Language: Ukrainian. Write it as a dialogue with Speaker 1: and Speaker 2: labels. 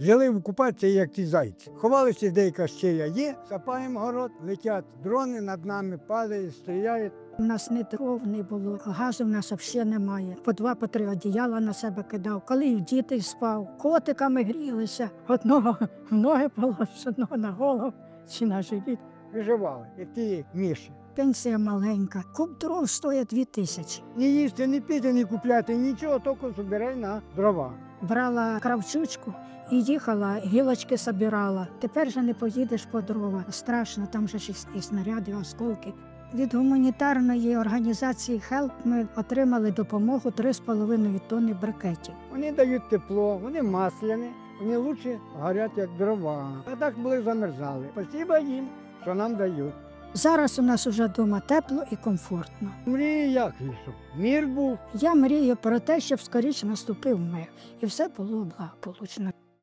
Speaker 1: Жили в окупації, як ті зайці. Ховалися, деяка щеля є, сапаємо город, летять дрони над нами, падають, стріляють.
Speaker 2: У нас не дров не було, газу в нас взагалі немає. По два, по три одіяла на себе кидав. Коли і діти спав, котиками грілися. Одного в ноги положиш, одного на голову чи на живіт.
Speaker 1: Виживали, як ті міші.
Speaker 2: Пенсія маленька. Куб дров стоїть дві тисячі.
Speaker 1: Ні їсти, ні пити, ні купляти, нічого, тільки збирай на дрова.
Speaker 2: Брала кравчучку і їхала, гілочки собирала. Тепер же не поїдеш по дрова. Страшно, там же ж і- снаряди, осколки. Від гуманітарної організації HELP ми отримали допомогу 3,5 тонни брикетів.
Speaker 1: Вони дають тепло, вони масляні, вони краще горять, як дрова. А так були замерзали. Спасибо їм, що нам дають.
Speaker 2: Зараз у нас уже вдома тепло і комфортно.
Speaker 1: Мрії як щоб мір був.
Speaker 2: Я мрію про те, щоб скоріше наступив мир, і все було благополучно.